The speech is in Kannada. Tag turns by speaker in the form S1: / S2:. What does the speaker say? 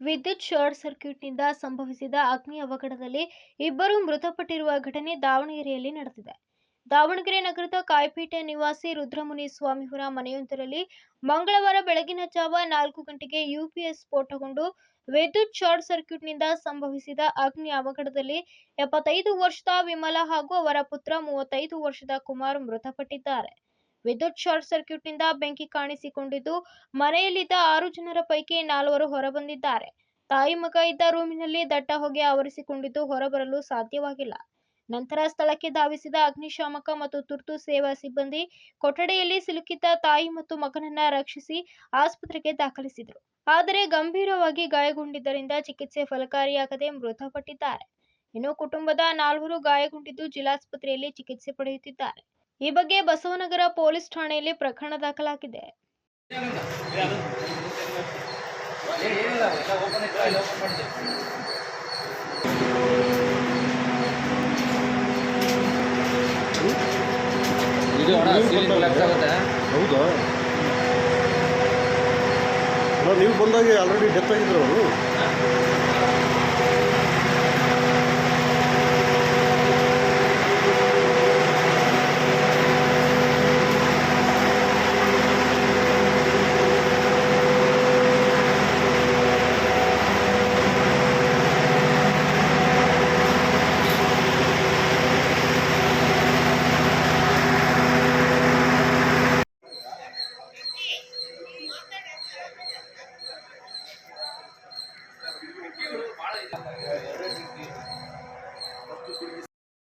S1: ವಿದ್ಯುತ್ ಶಾರ್ಟ್ ಸರ್ಕ್ಯೂಟ್ನಿಂದ ಸಂಭವಿಸಿದ ಅಗ್ನಿ ಅವಘಡದಲ್ಲಿ ಇಬ್ಬರು ಮೃತಪಟ್ಟಿರುವ ಘಟನೆ ದಾವಣಗೆರೆಯಲ್ಲಿ ನಡೆದಿದೆ. ದಾವಣಗೆರೆ ನಗರದ ಕಾಯಿಪೇಟೆ ನಿವಾಸಿ ರುದ್ರಮುನಿ ಸ್ವಾಮಿಯವರ ಮನೆಯೊಂದರಲ್ಲಿ ಮಂಗಳವಾರ ಬೆಳಗಿನ ಜಾವ ನಾಲ್ಕು ಗಂಟೆಗೆ ಯುಪಿಎಸ್ ಸ್ಫೋಟಗೊಂಡು ವಿದ್ಯುತ್ ಶಾರ್ಟ್ ಸರ್ಕ್ಯೂಟ್ನಿಂದ ಸಂಭವಿಸಿದ ಅಗ್ನಿ ಅವಘಡದಲ್ಲಿ ಎಪ್ಪತ್ತೈದು ವರ್ಷದ ವಿಮಲ ಹಾಗೂ ಅವರ ಪುತ್ರ ಮೂವತ್ತೈದು ವರ್ಷದ ಕುಮಾರ್ ಮೃತಪಟ್ಟಿದ್ದಾರೆ. ವಿದ್ಯುತ್ ಶಾರ್ಟ್ ಸರ್ಕ್ಯೂಟ್ನಿಂದ ಬೆಂಕಿ ಕಾಣಿಸಿಕೊಂಡಿದ್ದು, ಮನೆಯಲ್ಲಿದ್ದ ಆರು ಜನರ ಪೈಕಿ ನಾಲ್ವರು ಹೊರಬಂದಿದ್ದಾರೆ. ತಾಯಿ ಮಗ ಇದ್ದ ರೂಮಿನಲ್ಲಿ ದಟ್ಟ ಹೊಗೆ ಆವರಿಸಿಕೊಂಡಿದ್ದು ಹೊರಬರಲು ಸಾಧ್ಯವಾಗಿಲ್ಲ. ನಂತರ ಸ್ಥಳಕ್ಕೆ ಧಾವಿಸಿದ ಅಗ್ನಿಶಾಮಕ ಮತ್ತು ತುರ್ತು ಸೇವಾ ಸಿಬ್ಬಂದಿ ಕೊಠಡಿಯಲ್ಲಿ ಸಿಲುಕಿದ್ದ ತಾಯಿ ಮತ್ತು ಮಗನನ್ನ ರಕ್ಷಿಸಿ ಆಸ್ಪತ್ರೆಗೆ ದಾಖಲಿಸಿದರು. ಆದರೆ ಗಂಭೀರವಾಗಿ ಗಾಯಗೊಂಡಿದ್ದರಿಂದ ಚಿಕಿತ್ಸೆ ಫಲಕಾರಿಯಾಗದೆ ಮೃತಪಟ್ಟಿದ್ದಾರೆ. ಇನ್ನು ಕುಟುಂಬದ ನಾಲ್ವರು ಗಾಯಗೊಂಡಿದ್ದು ಜಿಲ್ಲಾಸ್ಪತ್ರೆಯಲ್ಲಿ ಚಿಕಿತ್ಸೆ ಪಡೆಯುತ್ತಿದ್ದಾರೆ. ಈ ಬಗ್ಗೆ ಬಸವನಗರ ಪೊಲೀಸ್ ಠಾಣೆಯಲ್ಲಿ ಪ್ರಕರಣ ದಾಖಲಾಗಿದೆ.
S2: ಹೌದಾ? ನೀವು ಬಂದಾಗ ಆಲ್ರೆಡಿ ಡೆತ್ ಆಗಿದ್ರು ಅವರು.